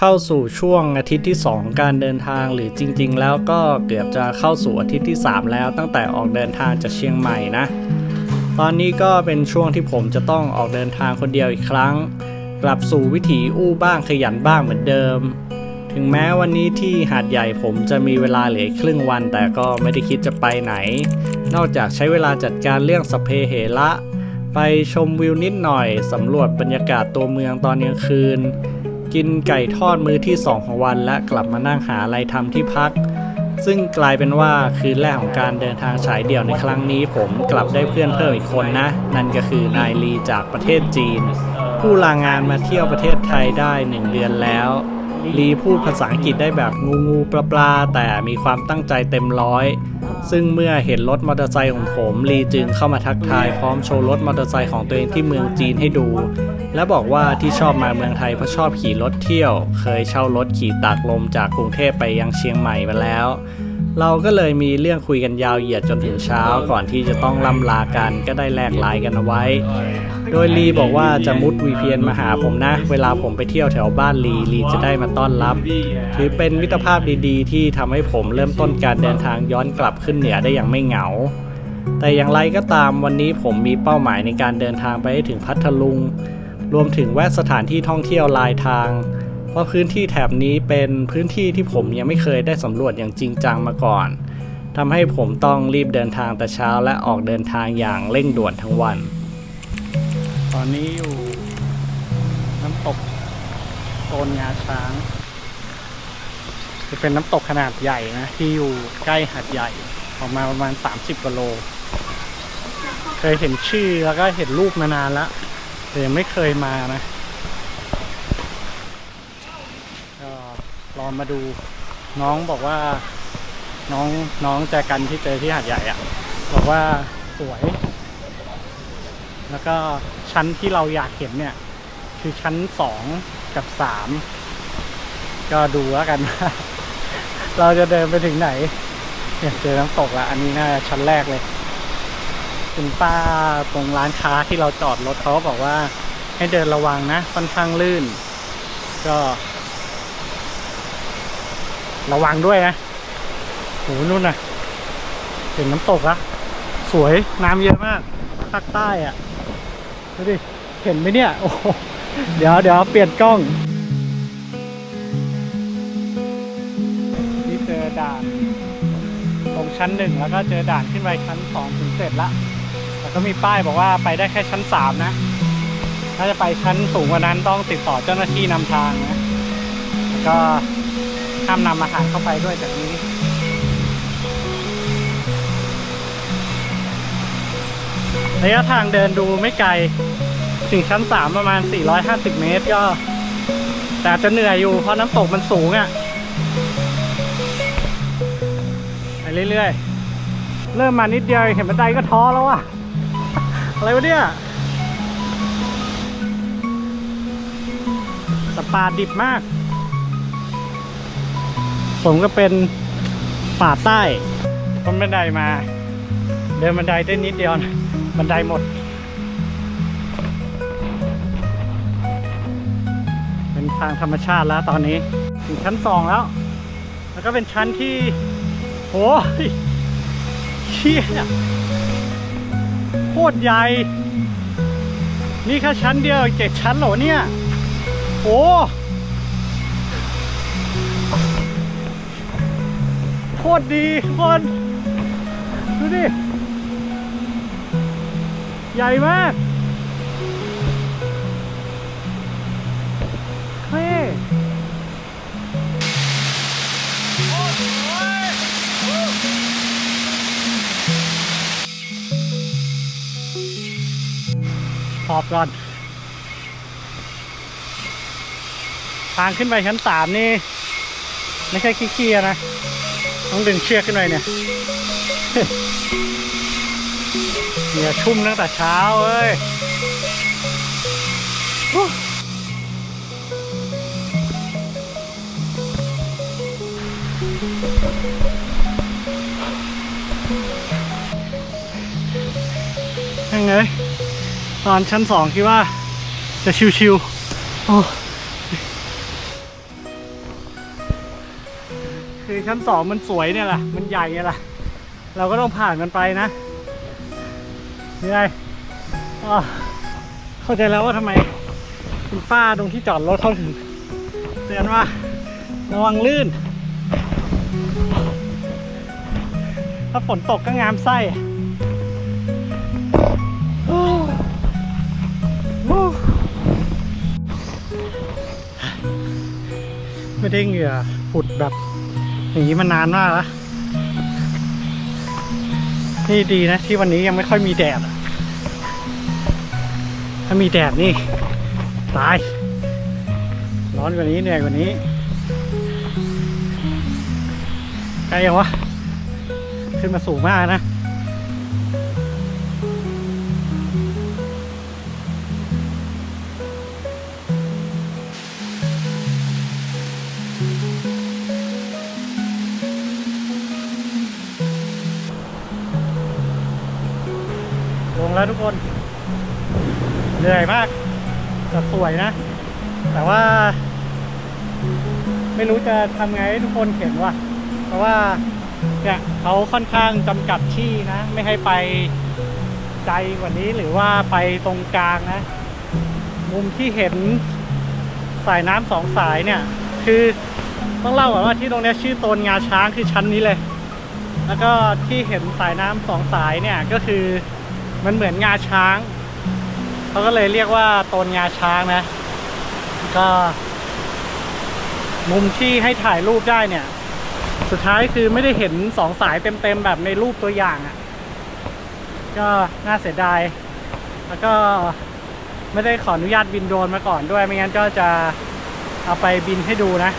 เข้าสู่ช่วงอาทิตย์ที่ 2 การเดินทางหรือจริง ๆ แล้วก็เกือบจะเข้าสู่อาทิตย์ที่ 3 แล้วตั้งแต่ออกเดินทางจากเชียงใหม่นะ ตอนนี้ก็เป็นช่วงที่ผมจะต้องออกเดินทางคนเดียวอีกครั้ง กลับสู่วิถีอู้บ้างขยันบ้างเหมือนเดิม ถึงแม้วันนี้ที่หาดใหญ่ผมจะมีเวลาเหลือครึ่งวัน แต่ก็ไม่ได้คิดจะไปไหน นอกจากใช้เวลาจัดการเรื่องสเพเหระไปชมวิวนิดหน่อยสำรวจบรรยากาศตัวเมืองตอนกลางคืน กินไก่ทอดมื้อที่ 2 ของวันและกลับมานั่งหาอะไรทำที่พัก ซึ่งกลายเป็นว่าคืนแรกของการเดินทางฉายเดี่ยวในครั้งนี้ ผมกลับได้เพื่อนเพิ่มอีกคนนะ นั่นก็คือนายลีจากประเทศจีน ผู้ลางานมาเที่ยวประเทศไทยได้ 1 เดือนแล้ว ลีพูดภาษาอังกฤษได้แบบงูงูปลาปลาแต่มีความตั้งใจเต็มร้อย ซึ่งเมื่อเห็นรถมอเตอร์ไซค์ของผม ลีจึงเข้ามาทักทายพร้อมโชว์รถมอเตอร์ไซค์ของตัวเองที่เมืองจีนให้ดู และบอกว่าที่ชอบมาเมืองไทยเพราะชอบขี่รถเที่ยว เคยเช่ารถขี่ตากลมจากกรุงเทพไปยังเชียงใหม่มาแล้ว เราก็เลยมีเรื่องคุยกันยาวเหยียดจนถึงเช้าก่อนที่จะต้องล่ำลากันก็ได้แลกไลน์กันเอาไว้ โดยลีบอกว่าจะมุด VPN มาหาผมนะ เวลาผมไปเที่ยวแถวบ้านลีลีจะได้มาต้อนรับ ถือเป็นมิตรภาพดีๆ ที่ทำให้ผมเริ่มต้นการเดินทางย้อนกลับขึ้นเหนือได้อย่างไม่เหงา แต่อย่างไรก็ตามวันนี้ผมมีเป้าหมายในการเดินทางไปให้ถึงพัทลุง รวมถึงแวะสถานที่ท่องเที่ยวลายทาง เพราพื้นที่แถบนี้เป็นพื้นที่ที่ผมยังไม่เคยได้สำรวจอย่างจริงจังมาก่อนทำให้ผมต้องรีบเดินทางแต่เช้าและออกเดินทางอย่างเร่งด่วนทั้งวัน ตอนนี้อยู่น้ำตกโตนงาช้าง จะเป็นน้ำตกขนาดใหญ่นะ ที่อยู่ใกล้หาดใหญ่ออกมาประมาณ 30กิโล เคยเห็นชื่อแล้วก็เห็นรูปมานานแล้วแต่ยังไม่เคยมานะ ก็ลอง มาดูน้องบอกว่าน้องน้องแจกันที่เจอที่หาดใหญ่อะบอกว่าสวย แล้วก็ชั้นที่เราอยากเห็นเนี่ย คือชั้นสองกับสามก็ดูแล้วกันว่าเราจะเดินไปถึงไหนเนี่ยเจอน้ำตกละอันนี้น่าจะชั้นแรกเลยคุณป้าตรงร้านค้าที่เราจอดรถเขาบอกว่าให้เดินระวังนะค่อนข้างลื่น ก็ ระวังด้วยนะโหนู่นน่ะเห็นน้ำตกละสวยน้ำเยอะมากภาคใต้อะดูดิเห็นไหมเนี่ยโอ้โหเดี๋ยวเดี๋ยวเปลี่ยนกล้องนี่เจอด่านตรงชั้นหนึ่งแล้วก็เจอด่านขึ้นไปชั้นสองถึงเสร็จละแล้วก็มีป้ายบอกว่าไปได้แค่ชั้นสามนะ ถ้าจะไปชั้นสูงกว่านั้นต้องติดต่อเจ้าหน้าที่นำทางนะแล้วก็ ห้ามนำอาหารเข้าไปด้วยจากนี้ ระยะทางเดินดูไม่ไกล ถึงชั้นสามประมาณ 450 เมตรก็ แต่จะเหนื่อยอยู่เพราะน้ำตกมันสูงอะ่ะ ไปเรื่อยๆ เริ่มมานิดเดียวเห็นบันไดก็ท้อแล้วอะอะไรวะเนี่ยสปาดิบมาก ผมก็เป็นป่าใต้ต้นบันไดมา เดินบันไดได้นิดเดียวนะบันไดหมด เป็นทางธรรมชาติแล้วตอนนี้ถึงชั้นสองแล้ว แล้วก็เป็นชั้นที่โหยเชี่ยโคตรใหญ่ นี่แค่ชั้นเดียวเจ็ดชั้นเหรอเนี่ยโอ้ คตรดีทุกคน ดูดิ ใหญ่มากเฮ้ขอบก่อน ทางขึ้นไปชั้นสามนี่ ไม่ใช่ขี้ๆนะ ต้องดึงเชือกขึ้นไปเนี่ยเหงื่อชุ่มตั้งแต่เช้าเอ้ยยังไง ตอนชั้นสองคิดว่าจะชิวๆโอ้ ชั้นสองมันสวยเนี่ยแหละมันใหญ่เนี่ยแหละเราก็ต้องผ่านมันไปนะนี่ไงเข้าใจแล้วว่าทำไมคุณป้าตรงที่จอดรถเขาถึงเตือนว่าระวังลื่น ถ้าฝนตกก็งามไส้ไม่ได้เหงื่อผุดแบบ อย่างนี้มานานมากแล้วนี่ดีนะ ที่วันนี้ยังไม่ค่อยมีแดดถ้ามีแดดนี่ ตาย ร้อนกว่านี้เหนื่อยกว่านี้ไกลยังวะ ขึ้นมาสูงมากนะ เหนื่อยมากแต่สวยนะ แต่ว่า ไม่รู้จะทำไงให้ทุกคนเห็นว่า เพราะว่าเนี่ยเขาค่อนข้างจำกัดที่นะ ไม่ให้ไปไกลกว่านี้หรือว่าไปตรงกลางนะ มุมที่เห็นสายน้ำสองสายเนี่ย คือต้องเล่าก่อนว่าที่ตรงนี้ชื่อโตนงาช้างคือชั้นนี้เลย แล้วก็ที่เห็นสายน้ำสองสายเนี่ยก็คือมันเหมือนงาช้าง เขาก็เลยเรียกว่าโตนงาช้างนะ ก็ มุมที่ให้ถ่ายรูปได้เนี่ย สุดท้ายคือไม่ได้เห็นสองสายเต็มๆแบบในรูปตัวอย่างอะ่ะ ก็น่าเสียดาย แล้วก็ไม่ได้ขออนุญาตบินโดรนมาก่อนด้วย ไม่งั้นก็จะเอาไปบินให้ดูนะ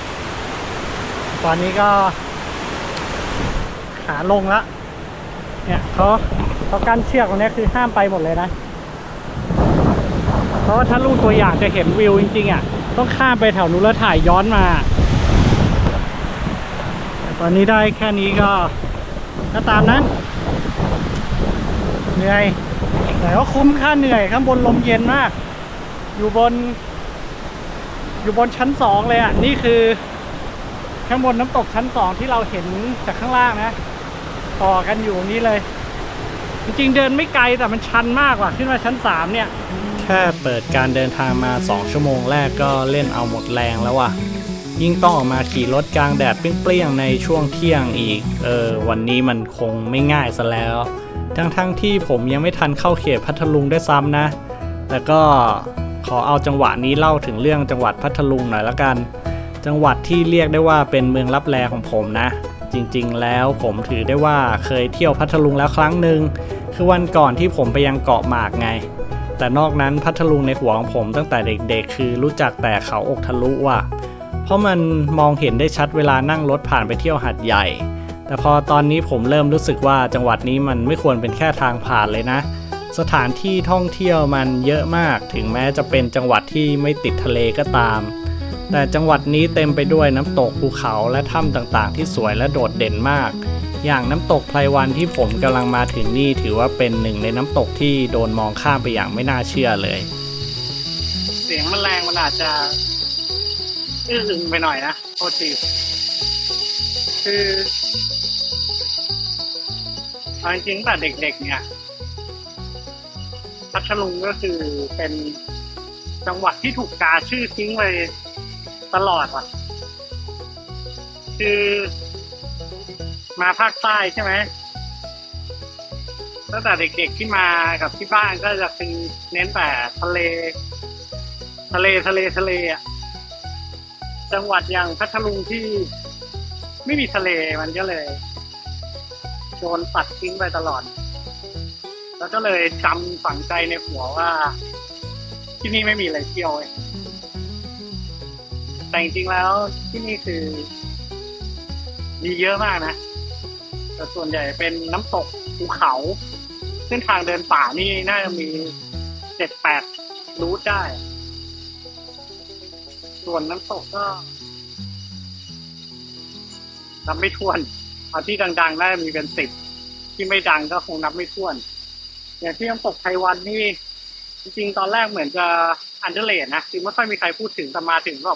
ตอนนี้ก็ขาลงแล้วเนี่ยเขาเขากั้นเชือกตรงนี้คือห้ามไปหมดเลยนะ เพราะว่าถ้าลูกตัวอย่างจะเห็นวิวจริงๆอะต้องข้ามไปแถวนู้นแล้วถ่ายย้อนมา ตอนนี้ได้แค่นี้ก็ก็ตามนั้น เหนื่อยแต่ก็คุ้มค่าเหนื่อยข้างบนลมเย็นมาก อยู่บน อยู่บนชั้นสองเลยอะ นี่คือข้างบนน้ำตกชั้นสองที่เราเห็นจากข้างล่างนะ ต่อกันอยู่นี้เลย จริงๆเดินไม่ไกลแต่มันชันมากกว่าขึ้นมาชั้นสามเนี่ย ค่เปิดการเดินทางมา 2 ชั่วโมงแรกก็เล่นเอาหมดแรงแล้วว่ะ ยิ่งต้องออกมาขี่รถกลางแดดเปรี้ยงๆในช่วงเที่ยงอีก เออ วันนี้มันคงไม่ง่ายซะแล้ว ทั้งๆที่ผมยังไม่ทันเข้าเขตพัทลุงได้ซ้ำนะ แต่ก็ขอเอาจังหวะนี้เล่าถึงเรื่องจังหวัดพัทลุงหน่อยละกัน จังหวัดที่เรียกได้ว่าเป็นเมืองรับแลของผมนะ จริงๆ แล้วผมถือได้ว่าเคยเที่ยวพัทลุงแล้วครั้งหนึ่งคือวันก่อนที่ผมไปยังเกาะหมากไง แต่นอกนั้นพัทลุงในหัวของผมตั้งแต่เด็กๆ คือรู้จักแต่เขาอกทะลุว่ะ เพราะมันมองเห็นได้ชัดเวลานั่งรถผ่านไปเที่ยวหัดใหญ่ แต่พอตอนนี้ผมเริ่มรู้สึกว่าจังหวัดนี้มันไม่ควรเป็นแค่ทางผ่านเลยนะ สถานที่ท่องเที่ยวมันเยอะมากถึงแม้จะเป็นจังหวัดที่ไม่ติดทะเลก็ตาม แต่จังหวัดนี้เต็มไปด้วยน้ำตกภูเขาและถ้ำต่างๆ ที่สวยและโดดเด่นมาก อย่างน้ำตกไพรวันที่ผมกำลังมาถึงนี่ถือว่าเป็นหนึ่งในน้ำตกที่โดนมองข้ามไปอย่างไม่น่าเชื่อเลย เสียงมันแรงมันอาจจะอื้ออึงไปหน่อยนะโทษทีคือเอาจริงๆแต่เด็กๆ เนี่ยพัทลุงก็คือเป็นจังหวัดที่ถูกกาชื่อทิ้งไปตลอดว่ะ คือ มาภาคใต้ใช่ไหมตั้งแต่เด็กๆที่มากับที่บ้านก็จะคือเน้นแต่ทะเล ทะเลทะเลทะเลอะจังหวัดอย่างพัทลุงที่ไม่มีทะเลมันก็เลยโดนตัดทิ้งไปตลอด แล้วก็เลยจำฝังใจในหัวว่า ที่นี่ไม่มีอะไรเที่ยวเว้ยแต่จริงๆแล้วที่นี่คือ มีเยอะมากนะ แต่ส่วนใหญ่เป็นน้ำตกภูเขาเส้นทางเดินป่านี่น่าจะมีเจ็ดแปดรูทได้ ส่วนน้ำตกก็นับไม่ถ้วนเอาที่ดังๆน่าจะมีเป็นสิบที่ไม่ดังก็คงนับไม่ถ้วน อย่างที่น้ำตกไทวันนี่ จริงๆ ตอนแรกเหมือนจะอันเดอร์เลดนะคือไม่ค่อยมีใครพูดถึงแต่มาถึงก็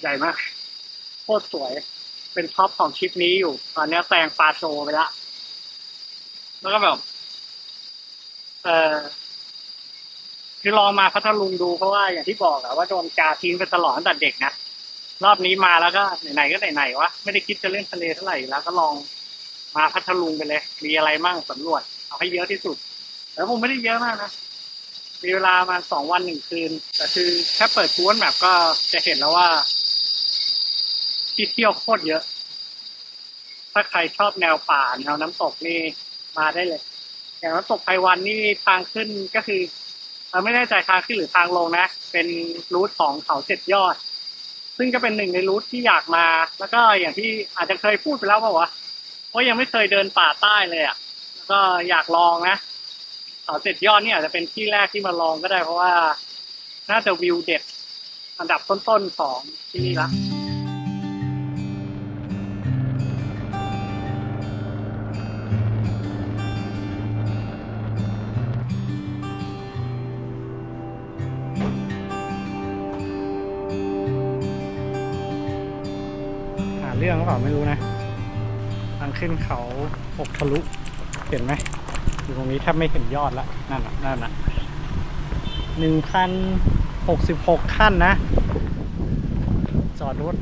ใหญ่มากโคตรสวย เป็นท็อปของทริปนี้อยู่ตอนนี้แซงปาโซไปละ แล้วก็แบบ เออคือลองมาพัทลุงดูเพราะว่าอย่างที่บอกอะว่าโดนกาทิ้งไปตลอดตั้งแต่เด็กนะรอบนี้มาแล้วก็ไหนๆก็ไหนๆวะไม่ได้คิดจะเล่นทะเลเท่าไหร่แล้วก็ลองมาพัทลุงไปเลย มีอะไรมั่งสำรวจ เอาให้เยอะที่สุดแต่ผมไม่ได้เยอะมากนะมีเวลามาสองวันหนึ่งคืน แต่คือแค่เปิดทูนแบบก็จะเห็นแล้วว่า ที่เที่ยวโคตรเยอะ ถ้าใครชอบแนวป่าแนวน้ำตกนี่มาได้เลย อย่างน้ำตกไพวันนี่ทางขึ้นก็คือเราไม่แน่ใจทางขึ้นหรือทางลงนะ เป็นรูทของเขาเจ็ดยอด ซึ่งก็เป็นหนึ่งในรูทที่อยากมา แล้วก็อย่างที่อาจจะเคยพูดไปแล้วเปล่าวะว่าะยังไม่เคยเดินป่าใต้เลยอะก็อยากลองนะเขาเจ็ดยอดนี่อาจจะเป็นที่แรกที่มาลองก็ได้เพราะว่า น่าจะวิวเด็ดอันดับต้นๆของที่นี่ละ เปล่าไม่รู้นะทางขึ้นเขาหกทะลุเห็นไหมอยู่ตรงนี้แทบไม่เห็นยอดละนั่นน่ะนั่นน่ะหนึ่งพันหกสิบหกขั้นนะ จอดรถ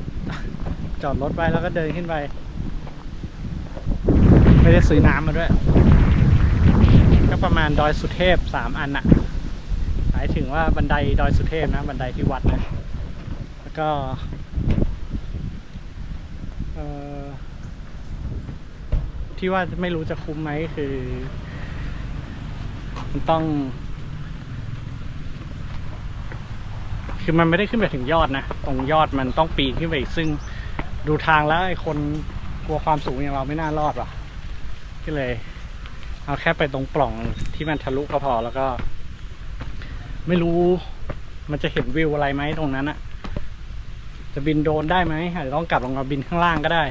จอดรถไว้แล้วก็เดินขึ้นไป ไม่ได้ซื้อน้ำมาด้วย ก็ประมาณดอยสุเทพสามอันน่ะหมายถึงว่าบันไดดอยสุเทพนะ บันไดที่วัดนะ แล้วก็ เอ่อ ที่ว่าไม่รู้จะคุ้มไหมคือ มันต้อง คือมันไม่ได้ขึ้นไปถึงยอดนะ ตรงยอดมันต้องปีนขึ้นไปอีกซึ่งดูทางแล้วไอ้คนกลัวความสูงอย่างเราไม่น่ารอดว่ะก็เลย เอาแค่ไปตรงปล่องที่มันทะลุก็พอแล้วก็ ไม่รู้มันจะเห็นวิวอะไรไหมตรงนั้นอะจะบินโดรนได้ไหมอาจจะต้องกลับลงมาบินข้างล่างก็ได้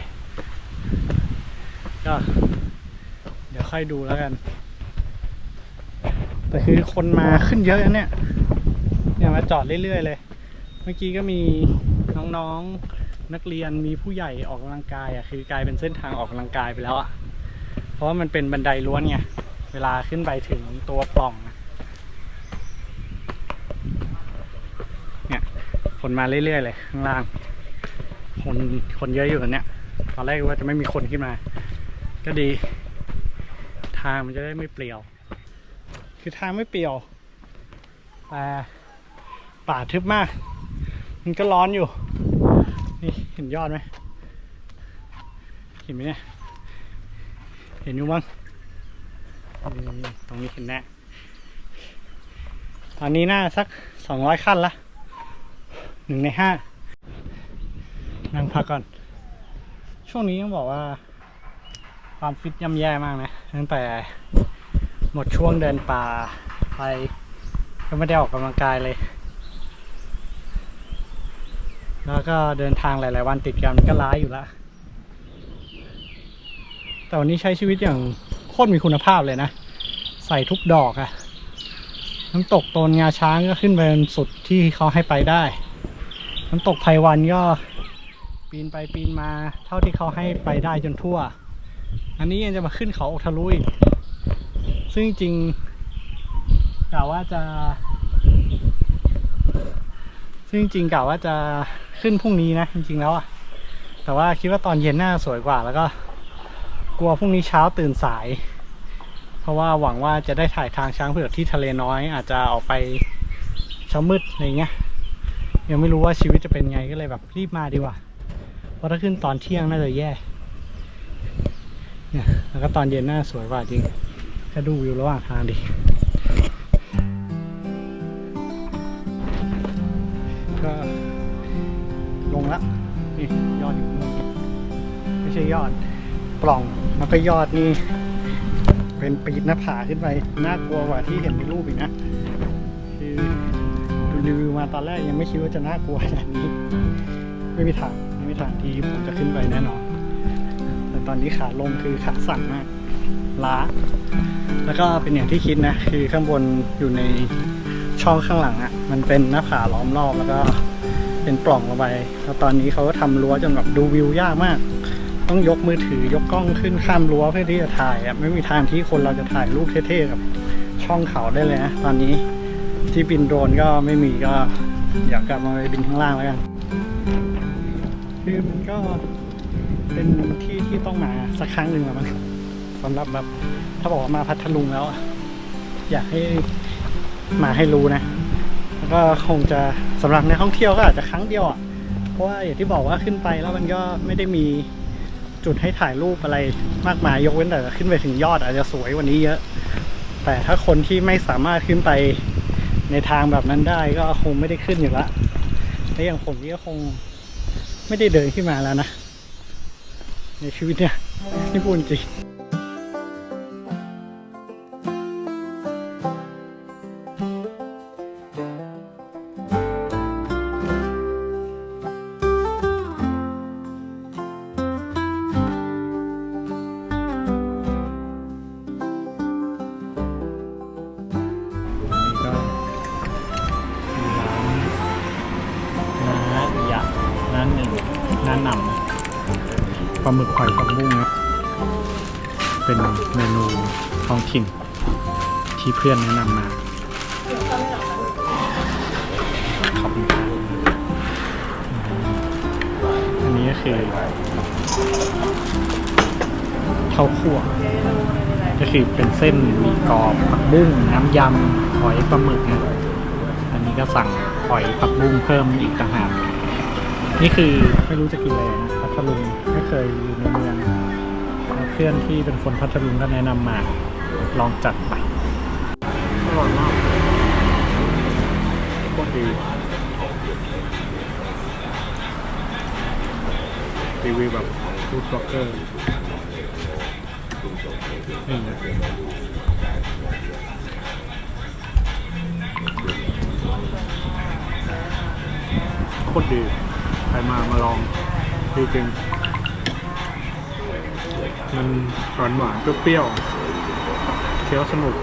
ก็ เดี๋ยวค่อยดูแล้วกัน แต่คือคนมาขึ้นเยอะนะเนี่ยเนี่ยมาจอดเรื่อยๆเลย เมื่อกี้ก็มีน้องๆนักเรียนมีผู้ใหญ่ออกกำลังกายอะคือกลายเป็นเส้นทางออกกำลังกายไปแล้วอะเพราะว่ามันเป็นบันไดล้วนไงเวลาขึ้นไปถึงตัวปล่องเนี่ยคนมาเรื่อยๆเลยข้างล่างคนคนเยอะอยู่ตอนเนี้ยตอนแรกว่าจะไม่มีคนขึ้นมา ก็ดี ทางมันจะได้ไม่เปลี่ยว คือทางไม่เปลี่ยวแต่ป่าทึบมาก มันก็ร้อนอยู่ นี่เห็นยอดไหมเห็นไหมเนี่ย เห็นอยู่บ้างตรงนี้เห็นแน่ตอนนี้น่าสักสองร้อยขั้นละหนึ่งในห้านั่งพักก่อน ช่วงนี้ต้องบอกว่า ความฟิตย่ำแย่มากนะตั้งแต่หมดช่วงเดินป่าไปก็ไม่ได้ออกกำลังกายเลย แล้วก็เดินทางหลาย ๆ วันติดกันก็ล้ายอยู่ละแต่วันนี้ใช้ชีวิตอย่างโคตรมีคุณภาพเลยนะ ใส่ทุกดอกอะน้ำตกโตนงาช้างก็ขึ้นไปนสุดที่เขาให้ไปได้ น้ำตกไพวันก็ปีนไปปีนมาเท่าที่เขาให้ไปได้จนทั่ว อันนี้ยังจะมาขึ้นเขาอกทะลุอีกซึ่งจริงๆกะว่าจะ ซึ่งจริงๆกะว่าจะขึ้นพรุ่งนี้นะจริงๆแล้วอะแต่ว่าคิดว่าตอนเย็นน่าสวยกว่า แล้วก็ กลัวพรุ่งนี้เช้าตื่นสาย เพราะว่าหวังว่าจะได้ถ่ายทางช้างเผือกที่ทะเลน้อย อาจจะออกไปเช้ามืดอะไรเงี้ยยังไม่รู้ว่าชีวิตจะเป็นไงก็เลยแบบรีบมาดีกว่า เพราะถ้าขึ้นตอนเที่ยงน่าจะแย่ เนี่ยแล้วก็ตอนเย็นน่าสวยกว่าจริงก็ดูวิวระหว่างทางดิก็ลงละนี่ยอดอยู่ข้างบนไม่ใช่ยอดปล่องแล้วก็ยอดนี่เป็นปีนหน้าผาขึ้นไปน่ากลัวกว่าที่เห็นในรูปอีกนะคือดูรีวิวมาตอนแรกยังไม่คิดว่าจะน่ากลัวขนาดนี้ ไม่มีทางไม่มีทางที่ผมจะขึ้นไปแน่นอน ตอนนี้ขาลงคือขาสั่นมากล้า แล้วก็เป็นอย่างที่คิดนะ คือข้างบนอยู่ในช่องข้างหลังอะ่ะ มันเป็นหน้าผาล้อมรอบแล้วก็เป็นปล่องลงไปแล้วตอนนี้เขาก็ทำรั้วจนแบบดูวิวยากมาก ต้องยกมือถือยกกล้องขึ้นข้ามรั้วเพื่อที่จะถ่ายอะไม่มีทางที่คนเราจะถ่ายรูปเท่ๆกับช่องเขาได้เลยนะตอนนี้ที่บินโดรนก็ไม่มีก็อยากกลับมาไปบินข้างล่างแล้วกันคือมันก็ เป็นที่ที่ต้องมาสักครั้งหนึ่งแล้วมั้งสำหรับแบบถ้าบอกว่ามาพัทลุงแล้ว อยากให้มาให้รู้นะ แล้วก็คงจะสำหรับในท่องเที่ยวก็อาจจะครั้งเดียวอะเพราะว่าอย่างที่บอกว่าขึ้นไปแล้วมันก็ไม่ได้มีจุดให้ถ่ายรูปอะไรมากมายยกเว้นแต่ขึ้นไปถึงยอดอาจจะสวยกว่านี้เยอะ แต่ถ้าคนที่ไม่สามารถขึ้นไปในทางแบบนั้นได้ก็คงไม่ได้ขึ้นอยู่ละและอย่างผมนี่ก็คงไม่ได้เดินขึ้นมาแล้วนะ ในชีวิตเนี่ยนี่พูดจริง พื่อนแนะนำมาขอบคุณครับอันนี้ก็คือข้าวคั่วก็คือเป็นเส้นมีกรอบผักบุ้งน้ำยำหอยปลาหมึกนะอันนี้ก็สั่งหอยผักบุ้งเพิ่มอีกต่างหากนี่คือไม่รู้จะกินอะไรนะพัทลุงไม่เคยอยู่ในเมืองเพื่อนที่เป็นคนพัทลุงก็แนะนำมาลองจัดไป ร่อยมากโคตรดีรีวิวแบบฟู้ดบล็อกเกอร์นี่นะโคตรดี ใครมามาลองดีจริง มันหวานหวานเปรี้ยวๆเคี้ยวสนุก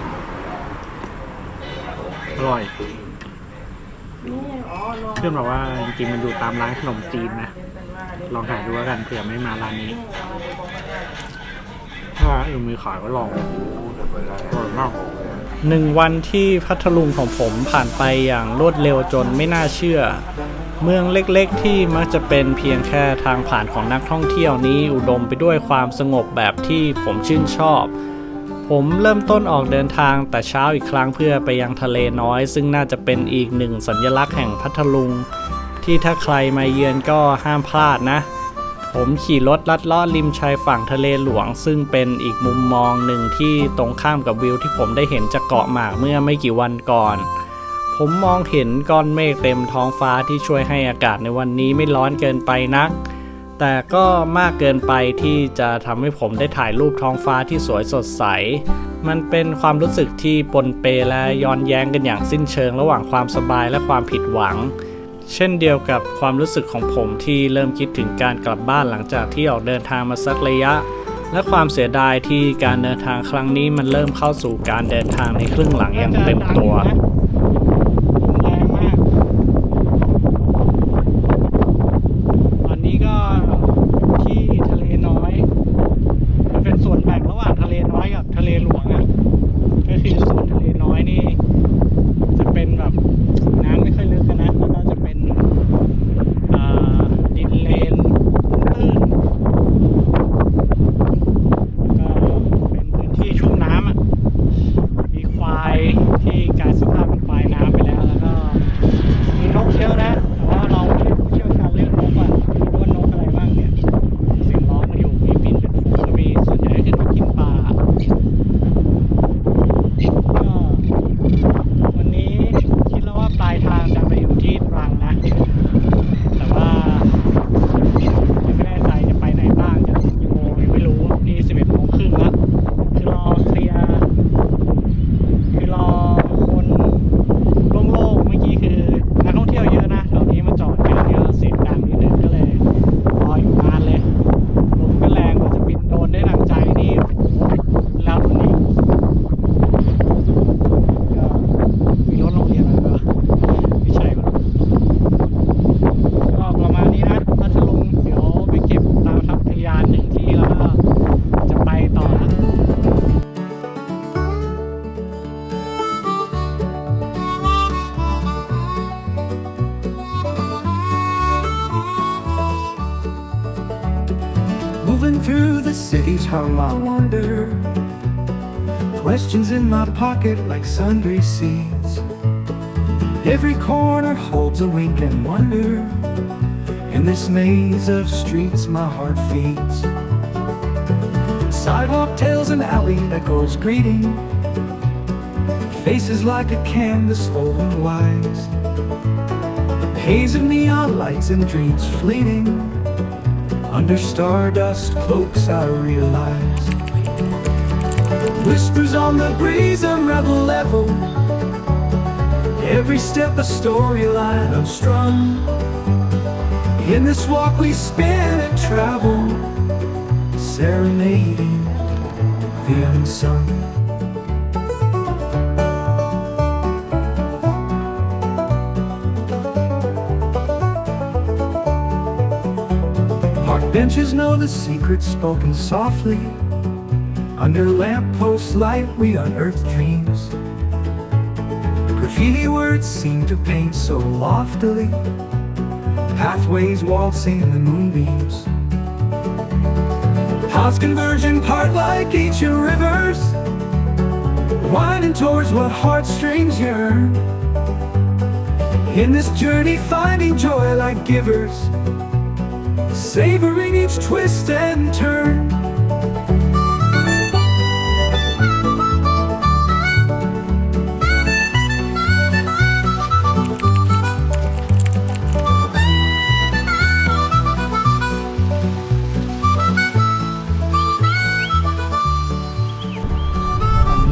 ร่อยเพื่อนบอกว่าจริงๆมันอยู่ตามร้านขนมจีนนะ ลองหาดูแล้วกันเผื่อไม่มาร้านนี้ ถ้าเออมีขายก็ลองอร่อยมากหนึ่งวันที่พัทลุงของผมผ่านไปอย่างรวดเร็วจนไม่น่าเชื่อ เมืองเล็กๆ ที่มักจะเป็นเพียงแค่ทางผ่านของนักท่องเที่ยวนี้อุดมไปด้วยความสงบแบบที่ผมชื่นชอบ ผมเริ่มต้นออกเดินทางแต่เช้าอีกครั้งเพื่อไปยังทะเลน้อย ซึ่งน่าจะเป็นอีกหนึ่งสัญลักษณ์แห่งพัทลุง ที่ถ้าใครมาเยือนก็ห้ามพลาดนะ ผมขี่รถลัดเลาะริมชายฝั่งทะเลหลวง ซึ่งเป็นอีกมุมมองหนึ่งที่ตรงข้ามกับวิวที่ผมได้เห็นจากเกาะหมากเมื่อไม่กี่วันก่อน ผมมองเห็นก้อนเมฆเต็มท้องฟ้าที่ช่วยให้อากาศในวันนี้ไม่ร้อนเกินไปนัก แต่ก็มากเกินไปที่จะทำให้ผมได้ถ่ายรูปท้องฟ้าที่สวยสดใส มันเป็นความรู้สึกที่ปนเปและย้อนแย้งกันอย่างสิ้นเชิงระหว่างความสบายและความผิดหวัง เช่นเดียวกับความรู้สึกของผมที่เริ่มคิดถึงการกลับบ้านหลังจากที่ออกเดินทางมาสักระยะ และความเสียดายที่การเดินทางครั้งนี้มันเริ่มเข้าสู่การเดินทางในครึ่งหลังอย่างเต็มตัว through the city's hum, I wander. Questions in my pocket like sundry seeds. Every corner holds a wink and wonder. In this maze of streets, my heart feeds. Sidewalk tells an alley echoes greeting. Faces like a canvas holding wise. Haze of neon lights and dreams fleeting. Under stardust cloaks I realize. Whispers on the breeze, rebel level. Every step a storyline unstrung. In this walk we spin and travel, serenading the unsung. Park benches know the secrets spoken softly. Under lamppost light we unearth dreams. Graffiti words seem to paint so loftily. Pathways waltzing in the moonbeams. Paths converging part like ancient rivers. Winding towards what heartstrings yearn. In this journey, finding joy like givers Savoring each twist and turn.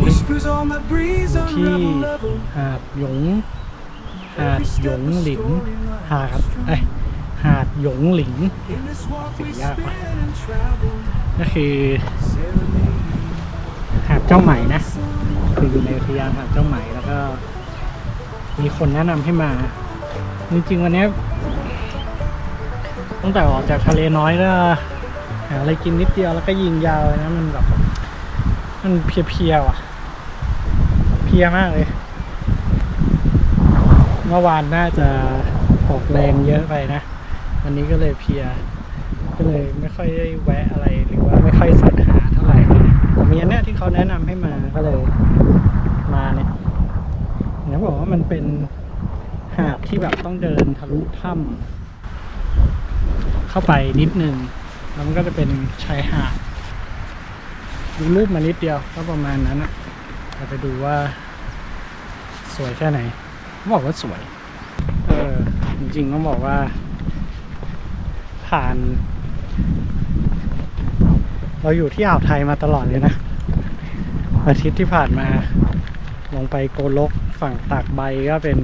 Whispers on the breeze, a ที่ rebel level. หาดหยง หาดหยงหลิน หาดเอ้ย หาดหยงหลิน In this walk we Yeah. spin and travel, ก็คือ serenading หาดเจ้าไหมนะคืออยู่ในอุทยานหาดเจ้าไหมแล้วก็ มีคนแนะนำให้มา จริงๆวันเนี้ยตั้งแต่ออกจากทะเลน้อยก็หาอะไรกินนิดเดียวแล้วก็ยิงยาวเลยนะมันแบบมันเพลียๆว่ะ เพลียมากเลย เมื่อวานน่าจะออกแรงเยอะไปนะ วันนี้ก็เลยเพลีย ก็เลยไม่ค่อยได้แวะอะไรหรือว่าไม่ค่อยสรรหาเท่าไหร่แต่มีอันเนี้ยที่เขาแนะนำให้มาก็เลยมาเนี่ยเขาบอกว่ามันเป็นหาดที่แบบต้องเดินทะลุถ้ำเข้าไปนิดนึงแล้วมันก็จะเป็นชายหาดดูรูปมานิดเดียวก็ประมาณนั้นอะเราไปดูว่าสวยแค่ไหนเขาบอกว่าสวย เออ จริงๆต้องบอกว่า ผ่าน เราอยู่ที่อ่าวไทยมาตลอดเลยนะ อาทิตย์ที่ผ่านมา ลงไปโกลกฝั่งตากใบก็เป็น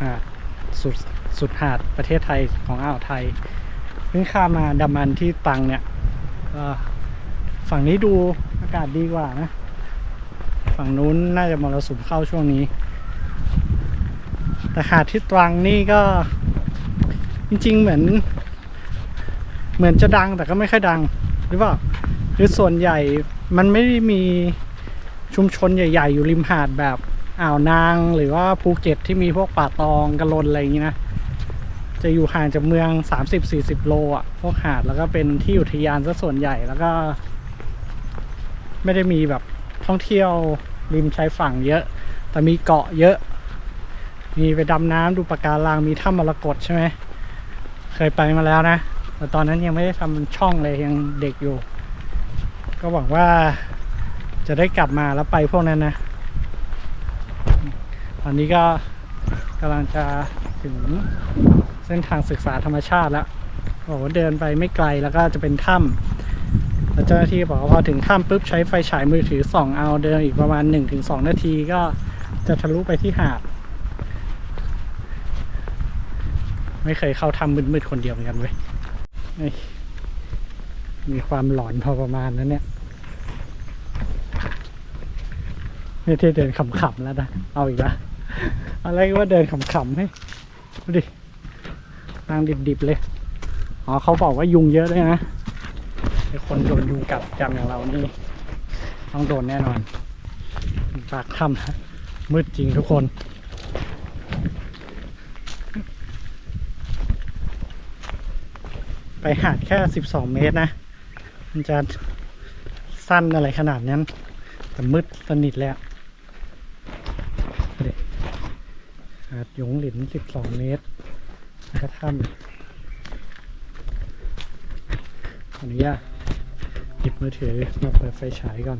หาดสุดสุดหาดประเทศไทยของอ่าวไทยเพิ่งข้ามาดามันที่ตังเนี่ยฝั่งนี้ดูอากาศดีกว่านะ ฝั่งนู้นน่าจะมรสุมเข้าช่วงนี้ แต่หาดที่ตรังนี่ก็ จริงๆเหมือน เหมือนจะดังแต่ก็ไม่ค่อยดัง หรือเปล่าคือส่วนใหญ่มันไม่ได้มีชุมชนใหญ่ ๆ อยู่ริมหาดแบบอ่าวนางหรือว่าภูเก็ตที่มีพวกป่าตองกระลนอะไรอย่างนี้นะ จะอยู่ห่างจากเมือง 30-40 โลอะ พวกหาดแล้วก็เป็นที่อุทยานซะส่วนใหญ่แล้วก็ ไม่ได้มีแบบท่องเที่ยวริมชายฝั่งเยอะ แต่มีเกาะเยอะ มีไปดำน้ำดูปะการังมีถ้ำมรกตใช่ไหม เคยไปมาแล้วนะแต่ตอนนั้นยังไม่ได้ทำช่องเลยยังเด็กอยู่ ก็หวังว่าจะได้กลับมาแล้วไปพวกนั้นนะ ตอนนี้ก็กำลังจะถึงเส้นทางศึกษาธรรมชาติแล้วบอกว่าเดินไปไม่ไกลแล้วก็จะเป็นถ้ำแล้วเจ้าหน้าที่บอกว่าพอถึงถ้ำปุ๊บใช้ไฟฉายมือถือส่องเอาเดินอีกประมาณ 1-2 นาทีก็จะทะลุไปที่หาด ไม่เคยเข้าถ้ำมืดๆคนเดียวเหมือนกันเว้ยมีความหลอนพอประมาณนั้นเนี่ยไม่ได้เดินขำๆแล้วนะ เอาอีกแล้วอะไรว่าเดินขำๆให้ดูดินางดิบๆเลย อ๋อเขาบอกว่ายุงเยอะด้วยนะไอคนโดนยุงกัดจำอย่างเรานี่ ต้องโดนแน่นอนปากถ้ำนะมืดจริงทุกคน ไปหาดแค่ 12 เมตรนะ มันจะสั้นอะไรขนาดนั้น แต่มืดสนิทแล้วดูดิหาดหยงหลิน 12 เมตรแล้วก็ถ้ำขออนุญาตหยิบมือถือมาเปิดไฟฉายก่อน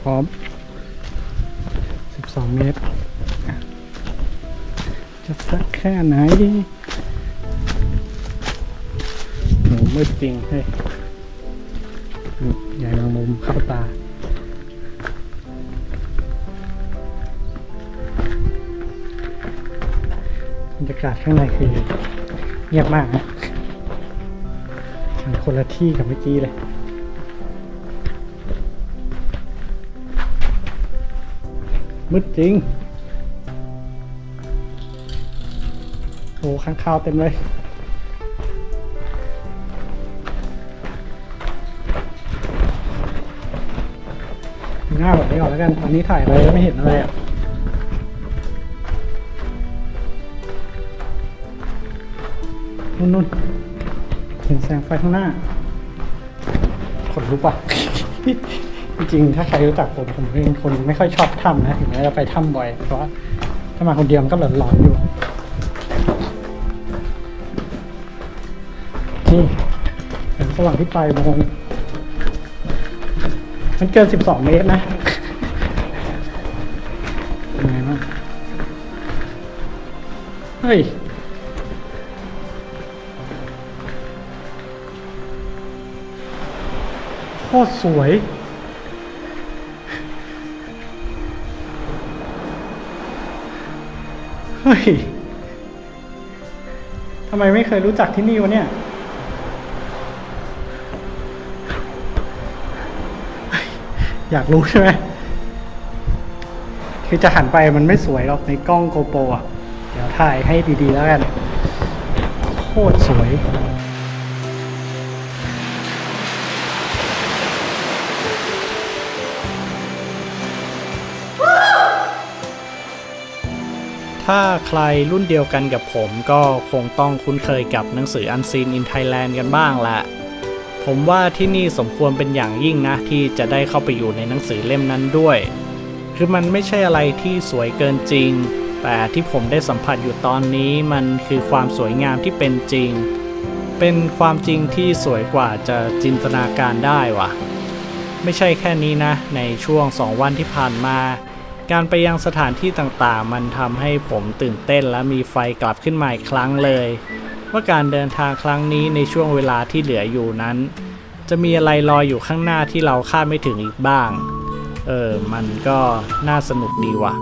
พร้อม 12 เมตร จะสักแค่ไหนโหมืดจริงเฮ้ยใหญ่แมางมุมเข้าตาบรรยากาศข้างในคือเงียบมากนะมันคนละที่กับเมื่อกี้เลยมืดจริง โอ้ข้างคาวเต็มเลยหน้าแบบนี้ก่อนแล้วกันตอนนี้ถ่ายอะไรแล้วไม่เห็นอะไรอะนู่นนู่นเห็นแสงไฟข้างหน้า ขนลุกว่ะ จริงๆ ถ้าใครรู้จักผม ผมเป็นคนไม่ค่อยชอบถ้ำนะ ถึงแม้จะไปถ้ำบ่อย เพราะว่าถ้ามาคนเดียวมันก็หลอนๆอยู่ นี่แสงสว่างที่ปลายอุโมงมันเกิน 12 เมตรนะเป็นไงบ้างเฮ้ยโคตรสวยเฮ้ย ทำไมไม่เคยรู้จักที่นี่วะเนี่ย อยากรู้ใช่ไหมคือจะหันไปมันไม่สวยหรอกในกล้องโกโปรอะ เดี๋ยวถ่ายให้ดีๆแล้วกัน โคตรสวย ถ้าใครรุ่นเดียวกันกับผมก็คงต้องคุ้นเคยกับหนังสือ Unseen in Thailand กันบ้างแหละผมว่าที่นี่สมควรเป็นอย่างยิ่งนะ ที่จะได้เข้าไปอยู่ในหนังสือเล่มนั้นด้วย คือมันไม่ใช่อะไรที่สวยเกินจริง แต่ที่ผมได้สัมผัสอยู่ตอนนี้มันคือความสวยงามที่เป็นจริง เป็นความจริงที่สวยกว่าจะจินตนาการได้ว่ะไม่ใช่แค่นี้นะ ในช่วง 2 วันที่ผ่านมา การไปยังสถานที่ต่างๆ มันทำให้ผมตื่นเต้นและมีไฟกลับขึ้นมาอีกครั้งเลย ว่าการเดินทางครั้งนี้ในช่วงเวลาที่เหลืออยู่นั้น จะมีอะไรรออยู่ข้างหน้าที่เราคาดไม่ถึงอีกบ้าง เออ มันก็น่าสนุกดีว่ะ